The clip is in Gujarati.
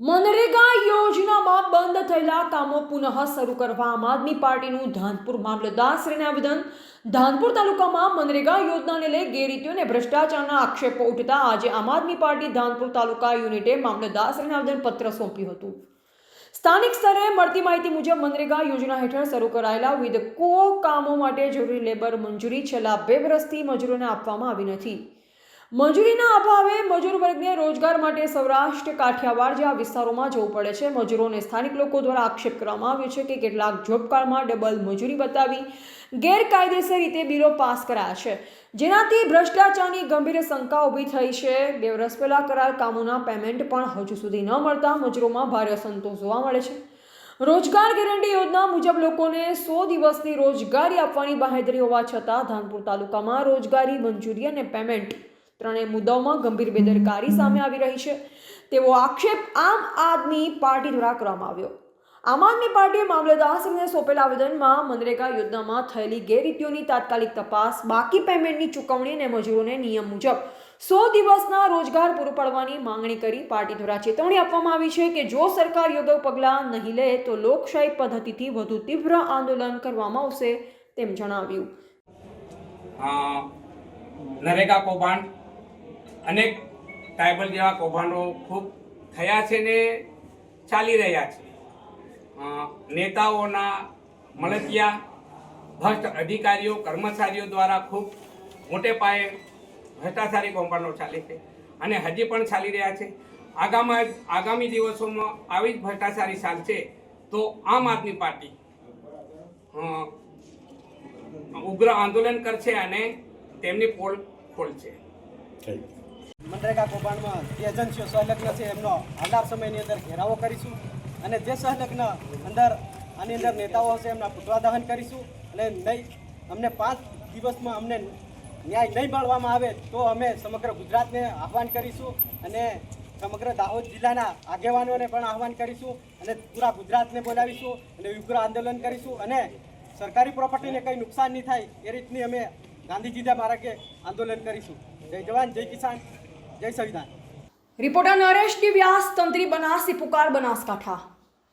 મનરેગા યોજનામાં બંધ થયેલા કામો પુનઃ શરૂ કરવા આમ આદમી પાર્ટીનું ધાનપુર મામલતદારશ્રીને આવેદન. ધાનપુર તાલુકામાં મનરેગા યોજનાને લઈ ગેરરીતિઓ અને ભ્રષ્ટાચારના આક્ષેપો ઉઠતા આજે આમ આદમી પાર્ટી ધાનપુર તાલુકા યુનિટે મામલતદારશ્રીને આવેદનપત્ર સોંપ્યું હતું. સ્થાનિક સ્તરે મળતી માહિતી મુજબ મનરેગા યોજના હેઠળ શરૂ કરાયેલા વિવિધ કો કામો માટે જરૂરી લેબર મંજૂરી છેલ્લા બે વર્ષથી મજૂરોને આપવામાં આવી નથી. મજૂરીના અભાવે મજૂર વર્ગને રોજગાર માટે સૌરાષ્ટ્ર, કાઠિયાવાડ જેવા વિસ્તારોમાં જવું પડે છે. મજૂરોને સ્થાનિક લોકો દ્વારા આક્ષેપ કરવામાં આવ્યો છે કે કેટલાક જોબ ડબલ મજૂરી બતાવી ગેરકાયદેસર રીતે બિલો પાસ કરાયા છે. જેનાથી ભ્રષ્ટાચારની ગંભીર શંકા ઊભી થઈ છે. બે વર્ષ પહેલાં કરાર કામોના પેમેન્ટ પણ હજુ સુધી ન મળતા મજૂરોમાં ભારે અસંતોષ જોવા મળે છે. રોજગાર ગેરંટી યોજના મુજબ લોકોને સો દિવસની રોજગારી આપવાની બાહેધરી હોવા છતાં ધાનપુર તાલુકામાં રોજગારી મંજૂરી અને પેમેન્ટ ત્રણેય મુદ્દાઓમાં ગંભીર બેદરકારી સામે આવી રહી છે. તેવો આક્ષેપ આમ આદમી પાર્ટી દ્વારા કરવામાં આવ્યો. આમ આદમી પાર્ટીએ મામલતદાર સિંહને સોંપેલા આવેદનમાં મનરેગા યોજનામાં થયેલી ગેરરીતિઓની તાત્કાલિક તપાસ, બાકી પેમેન્ટની ચૂકવણી અને મજૂરોને નિયમ મુજબ સો દિવસના રોજગાર પૂરું પાડવાની માંગણી કરી પાર્ટી દ્વારા ચેતવણી આપવામાં આવી છે કે જો સરકાર યોગ્ય પગલાં નહીં લે તો લોકશાહી પદ્ધતિથી વધુ તીવ્ર આંદોલન કરવામાં આવશે તેમ જણાવ્યું. નરેગા કૌભાંડ અનેક ટ્રાઇબલ જેવા કૌભાંડો ખૂબ થયા છે ને ચાલી રહ્યા છે. નેતાઓના મળતિયા ભ્રષ્ટ અધિકારીઓ, કર્મચારીઓ દ્વારા ખૂબ મોટે પાયે ભ્રષ્ટાચારી કૌભાંડો ચાલે છે અને હજી પણ ચાલી રહ્યા છે. આગામી આગામી દિવસોમાં આવી જ ભ્રષ્ટાચારી ચાલશે તો આમ આદમી પાર્ટી ઉગ્ર આંદોલન કરશે અને તેમની પોલ ખોલશે. મનરેગા કૌભાંડમાં જે એજન્સીઓ સંલગ્ન છે, એમનો આધાર સમયની અંદર ઘેરાવો કરીશું અને જે સંલગ્ન અંદર આની અંદર નેતાઓ હશે, એમના પુતળા દહન કરીશું અને નહીં, અમને પાંચ દિવસમાં અમને ન્યાય નહીં મળવામાં આવે તો અમે સમગ્ર ગુજરાતને આહવાન કરીશું અને સમગ્ર દાહોદ જિલ્લાના આગેવાનોને પણ આહવાન કરીશું અને પૂરા ગુજરાતને બોલાવીશું અને ઉગ્ર આંદોલન કરીશું અને સરકારી પ્રોપર્ટીને કંઈ નુકસાન નહીં થાય એ રીતની અમે ગાંધીજીના માર્ગે આંદોલન કરીશું. જય જવાન જય કિસાન જય સંવિધાન. રિપોર્ટર નરેશ વ્યાસ તંત્રી બનાસી પુકાર બનાસકાંઠા.